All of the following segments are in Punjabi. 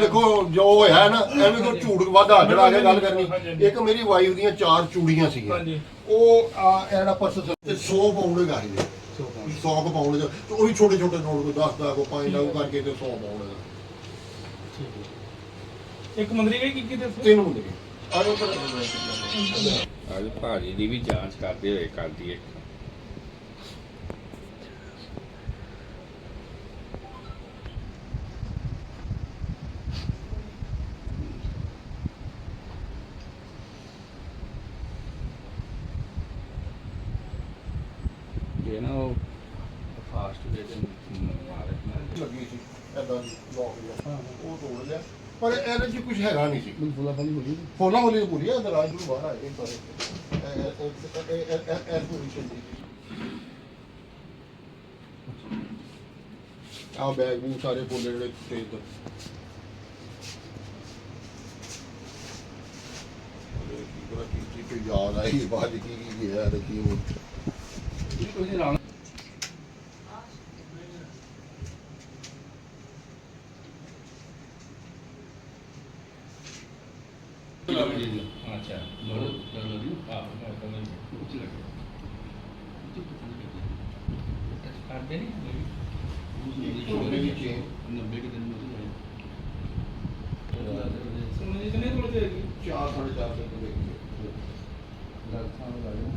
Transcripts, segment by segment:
ਦੇਖੋ ਜੋ ਹੈ ਨਾ ਐਵੇਂ ਕੋਈ ਝੂਠ ਵਾਦਾ ਜਿਹੜਾ ਆ ਕੇ ਗੱਲ ਕਰਨੀ। ਇੱਕ ਮੇਰੀ ਵਾਈਫ ਦੀਆਂ ਚਾਰ ਚੂੜੀਆਂ ਸੀਗੀਆਂ। ਉਹ ਆ ਇਹਦਾ ਪਰਸ ਤੇ 100 ਪਾਉਂਡ ਗਾੜੀ ਦੇ। ਸੀ 100 ਪਾਉਂਡ ਦਾ ਤੇ ਉਹ ਵੀ ਛੋਟੇ ਛੋਟੇ ਨੋਟ ਕੋਈ 10 ਦਾ ਕੋਈ 5 ਦਾ ਕਰਕੇ ਤੇ 100 ਪਾਉਂਡ ਦਾ ਇੱਕ ਮੰਦਰੀ ਗਈ ਕੀ ਕੀ ਦੱਸੋ? ਤਿੰਨ ਹੁੰਦੇ ਨੇ ਆਇਓ ਪਰ ਅੱਜ ਭਾਜੀ ਦੀ ਵੀ ਜਾਂਚ ਕਰਦੇ ਹੋਏ ਕਰਦੀ ਇੱਕ ਇਹ ਨਾ ਉਹ ਫਾਸਟ ਵੇ ਦੇ ਮਾਲਕ ਨਾ ਲੱਗੀ ਸੀ ਐਦਾਂ ਦੀ ਲੋਕ ਜਿਹਾ। ਉਹ ਤੋੜ ਲਿਆ। ਪਰ ਇਹਦੇ 'ਚ ਕੁਝ ਹੈਗਾ ਨਹੀਂ ਸੀ। ਫੁੱਲਾ ਫੁੱਲੀ ਹੋ ਗਈ ਫੋਲਾ ਹੋਲੀ ਪੂਰੀ ਹੈ ਦਰਾਜ ਨੂੰ ਬਾਹਰ ਆਏ ਸਾਰੇ। ਇਹ ਪੋਜੀਸ਼ਨ ਦੀ ਆ ਬੈਗ ਨੂੰ ਸਾਰੇ ਫੋਲੇ ਜਿਹੜੇ ਤੇ ਇੱਧਰ। ਅਰੇ ਕੀ ਕਰਾਂ ਕੀ ਕੀ ਕੋਈ ਯਾਦ ਆਈ ਬਾਅਦ ਕੀ ਕੀ ਗਿਆ ਤੇ ਕੀ ਨਹੀਂ ਕੋਈ ਨਾਲ ਅੱਛਾ ਲੋੜ ਲੋੜੀ ਆ ਮੈਂ ਕਹਿੰਦਾ ਉੱਚ ਲੱਗੇ ਕਰਦੇ ਨਹੀਂ ਉਹਦੇ ਵਿੱਚ ਹੀ 90 ਕੇ ਦਿਨ ਵਿੱਚ ਸੁਣਨੇ ਜੀ ਕਿੰਨੇ ਕੋਲ ਜਾਏਗੀ ਚਾਰ ਸਾਢੇ ਚਾਰ ਸੌ ਰੁਪਏ ਦੇ ਲਗਥਾਂ ਨੂੰ ਲਾਇਆ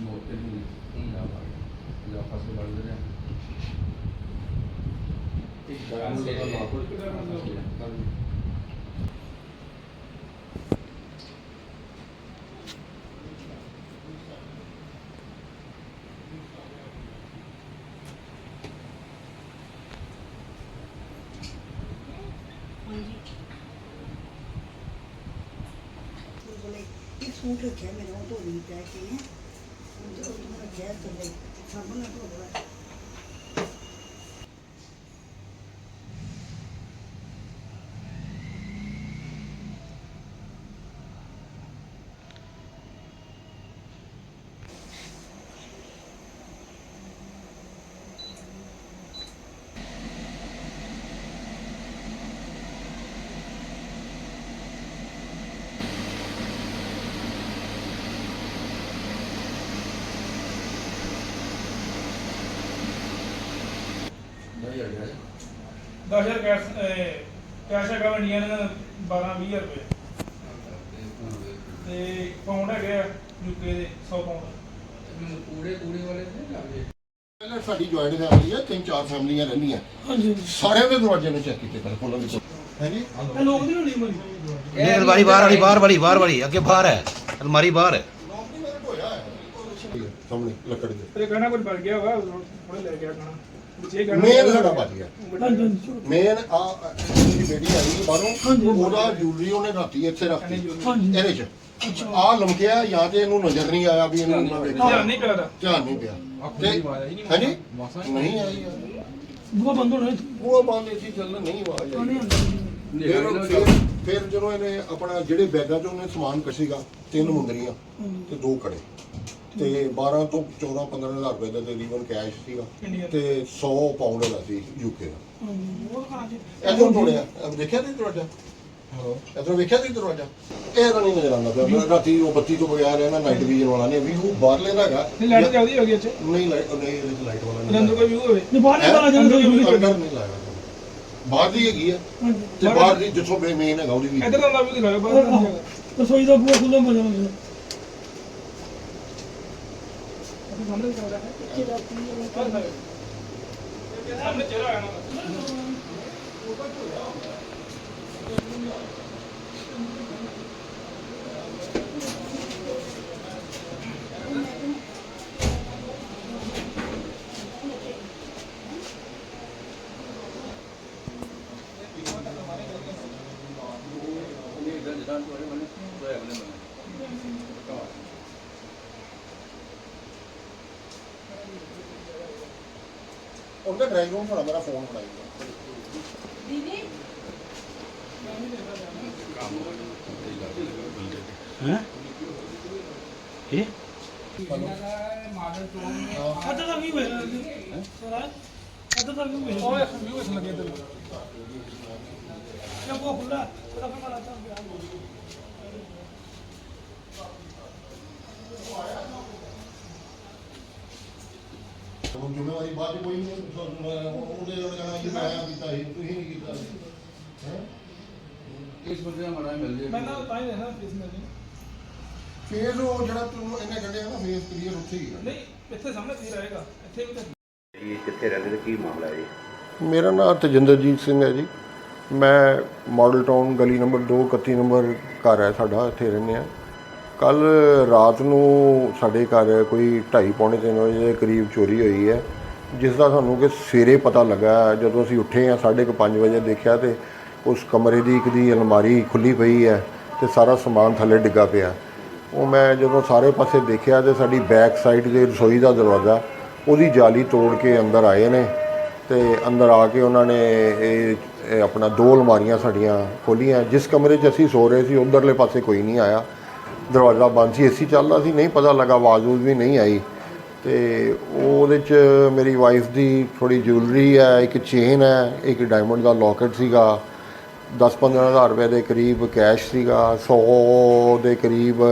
ਮੋਟੇ ਨੂੰ ਨਾ ਪਾਇਆ ਜਾਂ ਫਸਲ ਵੱਢ ਲਿਆ ਇੱਕ ਗਾਂ ਦਾ ਮਾਪੜ ਇੱਕ ਸੂਟ ਰੱਖਿਆ ਮੇਰਾ, ਉਹ ਧੋਣੀ ਪੈ ਕੇ। ਹੈ ਉਹ ਜੋ ਮੈਂ ਰੱਖਿਆ ਥੱਲੇ ਸਾਬਣ ਨਾਲ ਧੋ ਲਿਆ ਨਹੀਂ ਆ ਗਿਆ 10000 ਕੈਸ਼ ਕੈਸ਼ ਹੈਗਾ ਇੰਡੀਅਨ 12 20 ਰੁਪਏ। ਤੇ ਪਾਉਂਡ ਹੈਗੇ ਆ ਯੂਕੇ ਦੇ 100 ਪਾਉਂਡ ਕੂੜੇ ਕੂੜੇ ਵਾਲੇ ਨਹੀਂ ਲਾਗੇ ਪਹਿਲਾਂ ਸਾਡੀ ਜੁਆਇੰਟ ਫੈਮਿਲੀ ਹੈ ਤਿੰਨ ਚਾਰ ਫੈਮਲੀਆਂ ਰਹਿੰਦੀਆਂ। ਹਾਂਜੀ ਸਾਰਿਆਂ ਦੇ ਦਰਵਾਜ਼ੇ ਨੇ ਚੈੱਕ ਕੀਤੇ ਪਹਿਲਾਂ ਫੋਨਾਂ ਵਿੱਚ। ਹੈ ਜੀ? ਇਹ ਲੋਕ ਦੀ ਨਹੀਂ ਮਰੀ ਨਹੀਂ ਅਲਮਾਰੀ ਬਾਹਰ ਵਾਲੀ ਬਾਹਰ ਵਾਲੀ ਬਾਹਰ ਵਾਲੀ ਅੱਗੇ ਬਾਹਰ ਹੈ। ਅਲਮਾਰੀ ਬਾਹਰ ਹੈ। ਸਾਹਮਣੇ ਲੱਕੜ ਦੇ। ਤੇ ਕਹਿਣਾ ਕੁਝ ਬਣ ਗਿਆ ਹੋਗਾ ਥੋੜੇ ਲੈ ਗਿਆ ਖਾਣਾ। ਇਹ ਮੇਨ ਸਾਡਾ ਬਚ ਗਿਆ ਮੇਨ ਆ ਮੇਰੀ ਬੇਟੀ ਆਈ ਬਾਹਰੋਂ। ਉਹਦਾ ਜੂਲਰੀ ਉਹਨੇ ਰਾਤੀ ਇੱਥੇ ਰੱਖਤੀ। ਇਹਦੇ ਚ। ਆ ਲਮਕਿਆ ਜਾਂ ਤੇ ਇਹਨੂੰ ਨਜ਼ਰ ਨਹੀਂ ਆਇਆ ਵੀ ਇਹਨੂੰ ਨਾ ਵੇਖਿਆ ਧਿਆਨ ਨਹੀਂ ਪਿਆ ਧਿਆਨ ਨਹੀਂ ਪਿਆ। ਤੇ ਹਾਂਜੀ? ਨਹੀਂ ਆਈ ਯਾਰ। ਬੂਹਾ ਬੰਦ ਹੋਣਾ ਉਹ ਬੰਦ ਸੀ ਚੱਲ ਨਹੀਂ ਆਵਾਜ਼ ਆਈ। ਫਿਰ ਜਦੋਂ ਇਹਨੇ ਆਪਣਾ ਜਿਹੜੇ ਬੈਗਾਂ 'ਚ ਉਹਨੇ ਸਮਾਨ ਕੱਢੀਗਾ ਤਿੰਨ ਮੁੰਦਰੀਆਂ ਤੇ ਦੋ ਕੜੇ। ਤੇ 12 ਤੋਂ 14 15000 ਰੁਪਏ ਦਾ ਤਕਰੀਬਨ ਕੈਸ਼ ਸੀਗਾ ਤੇ 100 ਪਾਉਂਡ ਦਾ ਸੀ ਯੂਕੇ ਦਾ। ਇਧਰੋਂ ਤੋੜਿਆ। ਦੇਖਿਆ ਨਹੀਂ ਦਰਵਾਜ਼ਾ? ਇਧਰੋਂ ਵੇਖਿਆ ਨਹੀਂ ਦਰਵਾਜ਼ਾ? ਇਹ ਤਾਂ ਨਹੀਂ ਨਜ਼ਰ ਆਉਂਦਾ ਪਿਆ। ਰਾਤੀ ਉਹ ਬੱਤੀ ਤੋਂ ਬਗੈਰ ਇਹਨਾਂ ਨਾਈਟ ਵਿਜ਼ਨ ਵਾਲਾ ਨੇ ਵੀ ਉਹ ਬਾਹਰ ਲੈਂਦਾ ਹੈਗਾ। ਨਹੀਂ ਲਾਈਟ ਚੱਲਦੀ ਹੋਗੀ ਇੱਥੇ। ਨਹੀਂ ਲਾਈਟ ਨਹੀਂ ਇਹਦੇ 'ਚ ਲਾਈਟ ਵਾਲਾ ਨਹੀਂ ਅੰਦਰ ਕੋਈ ਵਿਊ ਹੋਵੇ। ਨਹੀਂ ਬਾਹਰ ਹੈਂ? ਜਾਂਦਾ ਅੰਦਰ ਨਹੀਂ ਲਾਇਆ। ਬਾਹਰ ਦੀ ਹੈਗੀ ਆ। ਤੇ ਬਾਹਰ ਦੀ ਜਿੱਥੋਂ ਮੇਨ ਹੈਗਾ ਉਹਦੀ ਵੀ। ਇੱਧਰ ਦਾ ਵੀ ਦਿਖਾਓ ਬਾਹਰ ਦਾ ਰਸੋਈ ਦਾ ਬੂਹਾ ਖੁੱਲਾ ਮਜ਼ਾ ਆਉਂਦਾ। ਅਸੀਂ ਸਾਹਮਣੇ ਦਿਖਾ ਰਿਹਾ ਹੈ ਸਾਹਮਣੇ ਚਿਹਰਾ ਆਇਆ ਨਾ। ਉਹਦਾ ਡਰਾਈਵ ਰੂਮ ਫੜਾ ਮੇਰਾ ਫੋਨ ਫੜਾਈ ਦੀਦੀ ਹੈ ਇਹ ਅੱਧਾ ਤਾਂ ਵੀ ਹੋਇਆ ਸਰਾ ਅੱਧਾ ਤਾਂ ਵੀ ਹੋਇਆ ਉਹ ਇੱਕ ਵੀ ਹੋਇਆ ਲੱਗੇ ਤੇ ਇਹ ਕੋ ਖੁੱਲਾ ਥੋੜਾ ਫੇ ਮਾਰਾ ਤਾਂ ਗਿਆ ਉਹ ਜ਼ਿੰਮੇਵਾਰੀ ਬਾਅਦ 'ਚ ਕੋਈ ਨਹੀਂ ਉਹਦੇ ਨਾਲ ਕਹਿਣਾ ਜੀ ਮੈਂ ਕੀਤਾ ਸੀ ਤੁਸੀਂ ਨਹੀਂ ਕੀਤਾ ਹੈ? ਇਸ ਬੰਦੇ ਦਾ ਮਾੜਾ ਮਿਲ ਜੇ। ਮੈਂ ਨਾ ਤਾਂ ਹੀ ਰਹਿਣਾ ਪਲੀਜ਼ ਮੈਂ ਫੇਰ ਉਹ ਜਿਹੜਾ ਤੂੰ ਇਹਨੇ ਕੱਢਿਆ ਨਾ ਫੇਸ ਕਲੀਅਰ ਉੱਥੇ ਹੀ ਹੈ ਨਹੀਂ ਇੱਥੇ ਸਾਹਮਣੇ ਕੀ ਰਹੇਗਾ ਇੱਥੇ ਵੀ ਤਾਂ ਇਹ ਕਿੱਥੇ ਰਹਿੰਦੇ ਤੇ ਕੀ ਮਾਮਲਾ ਹੈ ਜੀ? ਮੇਰਾ ਨਾਮ ਤਜਿੰਦਰਜੀਤ ਸਿੰਘ ਹੈ ਜੀ। ਮੈਂ ਮਾਡਲ ਟਾਊਨ ਗਲੀ ਨੰਬਰ 2 31 ਨੰਬਰ ਘਰ ਹੈ ਸਾਡਾ, ਇੱਥੇ ਰਹਿੰਦੇ ਆ ਕੱਲ ਰਾਤ ਨੂੰ ਸਾਡੇ ਘਰ ਕੋਈ 2:30 ਪੌਣੇ 3 ਵਜੇ ਦੇ ਕਰੀਬ ਚੋਰੀ ਹੋਈ ਹੈ। ਜਿਸ ਦਾ ਸਾਨੂੰ ਕਿ ਸਵੇਰੇ ਪਤਾ ਲੱਗਾ, ਜਦੋਂ ਅਸੀਂ ਉੱਠੇ ਆ 5:30 ਵਜੇ ਦੇਖਿਆ ਤੇ ਉਸ ਕਮਰੇ ਦੀ ਇੱਕ ਦੀ ਅਲਮਾਰੀ ਖੁੱਲੀ ਪਈ ਹੈ ਤੇ ਸਾਰਾ ਸਮਾਨ ਥੱਲੇ ਡਿੱਗਾ ਪਿਆ। ਉਹ ਮੈਂ ਜਦੋਂ ਸਾਰੇ ਪਾਸੇ ਦੇਖਿਆ ਤੇ ਸਾਡੀ ਬੈਕ ਸਾਈਡ ਦੇ ਰਸੋਈ ਦਾ ਦਰਵਾਜ਼ਾ ਉਹਦੀ ਜਾਲੀ ਤੋੜ ਕੇ ਅੰਦਰ ਆਏ ਨੇ ਤੇ ਅੰਦਰ ਆ ਕੇ ਉਹਨਾਂ ਨੇ ਇਹ ਆਪਣਾ ਦੋ ਅਲਮਾਰੀਆਂ ਸਾਡੀਆਂ ਖੋਲੀਆਂ। ਜਿਸ ਕਮਰੇ 'ਚ ਅਸੀਂ ਸੋ ਰਹੇ ਸੀ, ਉਧਰਲੇ ਪਾਸੇ ਕੋਈ ਨਹੀਂ ਆਇਆ। ਦਰਵਾਜ਼ਾ ਬੰਦ ਸੀ, ਏਸੀ ਚੱਲਦਾ ਸੀ, ਨਹੀਂ ਪਤਾ ਲੱਗਾ, ਆਵਾਜ਼ ਊਜ਼ ਵੀ ਨਹੀਂ ਆਈ। ਤੇ ਉਹਦੇ 'ਚ ਮੇਰੀ ਵਾਈਫ ਦੀ ਥੋੜੀ ਜੁਐਲਰੀ ਹੈ, ਇੱਕ ਚੇਨ ਹੈ, ਇੱਕ ਡਾਇਮੰਡ ਦਾ ਲੋਕਟ ਸੀਗਾ। 10-15 ਹਜ਼ਾਰ ਰੁਪਏ ਦੇ ਕਰੀਬ ਕੈਸ਼ ਸੀਗਾ 100 ਦੇ ਕਰੀਬ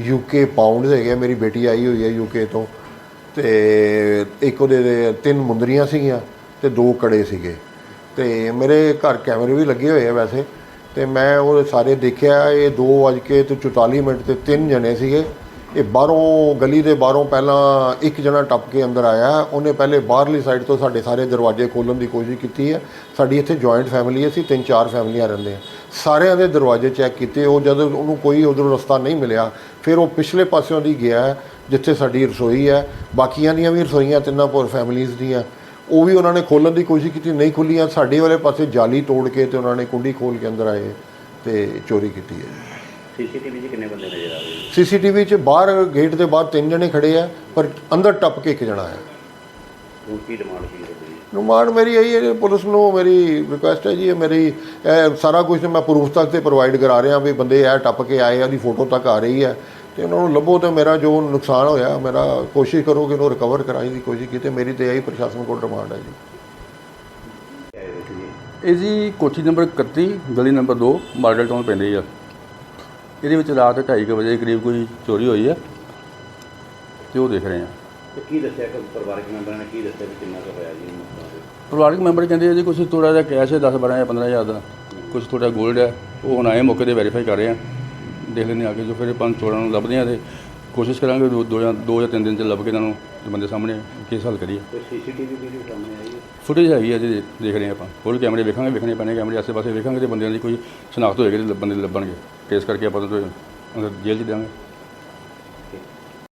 ਯੂਕੇ ਪਾਉਂਡ ਹੈਗੇ ਮੇਰੀ ਬੇਟੀ ਆਈ ਹੋਈ ਹੈ ਯੂਕੇ ਤੋਂ। ਤੇ ਇੱਕ ਉਹਦੇ ਤਿੰਨ ਮੁੰਦਰੀਆਂ ਸੀਗੀਆਂ ਤੇ ਦੋ ਕੜੇ ਸੀਗੇ। ਤੇ ਮੇਰੇ ਘਰ ਕੈਮਰੇ ਵੀ ਲੱਗੇ ਹੋਏ ਆ ਵੈਸੇ। ਤੇ ਮੈਂ ਉਹ ਸਾਰੇ ਦੇਖਿਆ, ਇਹ 2 ਵਜ ਕੇ ਤੇ 44 ਮਿੰਟ ਤੇ ਤਿੰਨ ਜਣੇ ਸੀਗੇ। ਇਹ ਬਾਹਰੋਂ ਗਲੀ ਦੇ ਬਾਹਰੋਂ ਪਹਿਲਾਂ ਇੱਕ ਜਣਾ ਟੱਪ ਕੇ ਅੰਦਰ ਆਇਆ ਉਹਨੇ ਪਹਿਲੇ ਬਾਹਰਲੀ ਸਾਈਡ ਤੋਂ ਸਾਡੇ ਸਾਰੇ ਦਰਵਾਜ਼ੇ ਖੋਲ੍ਹਣ ਦੀ ਕੋਸ਼ਿਸ਼ ਕੀਤੀ ਹੈ। ਸਾਡੀ ਇੱਥੇ ਜੁਆਇੰਟ ਫੈਮਿਲੀ ਅਸੀਂ ਤਿੰਨ ਚਾਰ ਫੈਮਲੀਆਂ ਰਹਿੰਦੇ ਹਾਂ। ਸਾਰਿਆਂ ਦੇ ਦਰਵਾਜ਼ੇ ਚੈੱਕ ਕੀਤੇ। ਉਹ ਜਦੋਂ ਉਹਨੂੰ ਕੋਈ ਉਧਰੋਂ ਰਸਤਾ ਨਹੀਂ ਮਿਲਿਆ, ਫਿਰ ਉਹ ਪਿਛਲੇ ਪਾਸਿਓਂ ਦੀ ਗਿਆ ਜਿੱਥੇ ਸਾਡੀ ਰਸੋਈ ਹੈ। ਬਾਕੀਆਂ ਦੀਆਂ ਵੀ ਰਸੋਈਆਂ ਤਿੰਨਾਂ ਪੋਰ ਫੈਮਲੀਆਂ ਦੀਆਂ। ਉਹ ਵੀ ਉਹਨਾਂ ਨੇ ਖੋਲ੍ਹਣ ਦੀ ਕੋਸ਼ਿਸ਼ ਕੀਤੀ, ਨਹੀਂ ਖੁੱਲੀਆਂ। ਸਾਡੇ ਵਾਲੇ ਪਾਸੇ ਜਾਲੀ ਤੋੜ ਕੇ ਤੇ ਉਹਨਾਂ ਨੇ ਕੁੰਡੀ ਖੋਲ ਕੇ ਅੰਦਰ ਆਏ ਤੇ ਚੋਰੀ ਕੀਤੀ ਹੈ। ਸੀਸੀਟੀਵੀ 'ਚ ਕਿੰਨੇ ਬੰਦੇ ਨਜ਼ਰ ਆ ਰਹੇ ਜੀ ਸੀਸੀਟੀਵੀ 'ਚ ਬਾਹਰ ਗੇਟ ਦੇ ਬਾਹਰ ਤਿੰਨ ਜਣੇ ਖੜੇ ਆ ਪਰ ਅੰਦਰ ਟੱਪ ਕੇ ਇੱਕ ਜਣਾ ਆਇਆ ਹੁਣ ਕੀ ਡਿਮਾਂਡ ਕੀ ਹੈ ਜੀ ਨੁਮਾਨ ਮੇਰੀ ਇਹੀ ਹੈ ਜੀ, ਪੁਲਿਸ ਨੂੰ ਮੇਰੀ ਰਿਕੁਐਸਟ ਹੈ ਜੀ ਇਹ ਮੇਰੀ ਇਹ ਸਾਰਾ ਕੁਝ ਮੈਂ ਪ੍ਰੂਫ ਤੱਕ ਤੇ ਪ੍ਰੋਵਾਈਡ ਕਰਾ ਰਿਹਾ ਵੀ ਬੰਦੇ ਇਹ ਟੱਪ ਕੇ ਆਏ ਆ ਉਹਦੀ ਫੋਟੋ ਤੱਕ ਆ ਰਹੀ ਹੈ। ਤੇ ਉਹਨਾਂ ਨੂੰ ਲੱਭੋ ਤੇ ਮੇਰਾ ਜੋ ਨੁਕਸਾਨ ਹੋਇਆ ਮੇਰਾ ਕੋਸ਼ਿਸ਼ ਕਰੋ ਕਿ ਉਹਨੂੰ ਰਿਕਵਰ ਕਰਾਈ ਦੀ ਕੋਸ਼ਿਸ਼ ਕੀਤੇ ਮੇਰੀ ਤੇ ਇਹੀ ਪ੍ਰਸ਼ਾਸਨ ਕੋਲ ਡਿਮਾਂਡ ਹੈ ਜੀ। ਆਏ ਹੋਏ ਸੀ ਜੀ। ਇਹ ਜੀ ਕੋਠੀ ਨੰਬਰ 31 ਗਲੀ ਨੰਬਰ 2 ਮਾਡਲ ਟਾਊਨ ਪੈਂਦੀ ਆ। ਇਹਦੇ ਵਿੱਚ ਰਾਤ 2:30 ਵਜੇ ਕਰੀਬ ਕੋਈ ਚੋਰੀ ਹੋਈ ਹੈ ਤੇ ਉਹ ਦੇਖ ਰਹੇ ਆ ਤੇ ਕੀ ਦੱਸਿਆ ਕਿ ਪਰਿਵਾਰਕ ਮੈਂਬਰਾਂ ਨੇ ਕੀ ਦੱਸਿਆ ਵੀ ਕਿੰਨਾ ਕੁ ਹੋਇਆ ਜੀ ਪਰਿਵਾਰਕ ਮੈਂਬਰ ਕਹਿੰਦੇ ਆ ਜੀ ਕੁਝ ਥੋੜਾ ਜਿਹਾ ਕੈਸ਼ ਹੈ 10 12 ਜਾਂ 15 ਹਜ਼ਾਰ ਦਾ। ਕੁਝ ਥੋੜਾ 골ਡ ਹੈ। ਉਹ ਹੁਣ ਆਏ ਮੌਕੇ ਤੇ ਵੈਰੀਫਾਈ ਕਰ ਰਹੇ ਆ। ਦੇਖ ਲੈਂਦੇ ਆ ਕੇ ਜੋ ਫਿਰ ਪੰਜ ਚੋਰਾਂ ਨੂੰ ਲੱਭਦੇ ਆ ਤੇ ਕੋਸ਼ਿਸ਼ ਕਰਾਂਗੇ ਦੋ ਜਾਂ ਦੋ ਜਾਂ ਤਿੰਨ ਦਿਨ ਚ ਲੱਭ ਕੇ ਇਹਨਾਂ ਨੂੰ ਤੇ ਬੰਦੇ ਸਾਹਮਣੇ ਕੇਸ ਹੱਲ ਕਰੀਏ। ਸੀਸੀਟੀਵੀ ਵੀਡੀਓ ਸਾਹਮਣੇ ਆਈ ਹੈ? ਫੁਟੇਜ ਹੈਗੀ ਹੈ ਜੀ ਦੇਖ ਰਹੇ ਹਾਂ ਆਪਾਂ। ਹੋਰ ਕੈਮਰੇ ਵੇਖਾਂਗੇ ਵੇਖਣੇ ਪੈਣੇ ਕੈਮਰੇ ਆਸੇ ਪਾਸੇ ਵੇਖਾਂਗੇ ਤੇ ਬੰਦਿਆਂ ਦੀ ਕੋਈ ਸ਼ਨਾਖਤ ਹੋਏਗੀ ਤੇ ਬੰਦੇ ਲੱਭਣਗੇ। ਕੇਸ ਕਰਕੇ ਆਪਾਂ ਤਾਂ ਜੇਲ੍ਹ 'ਚ ਦਿਆਂਗੇ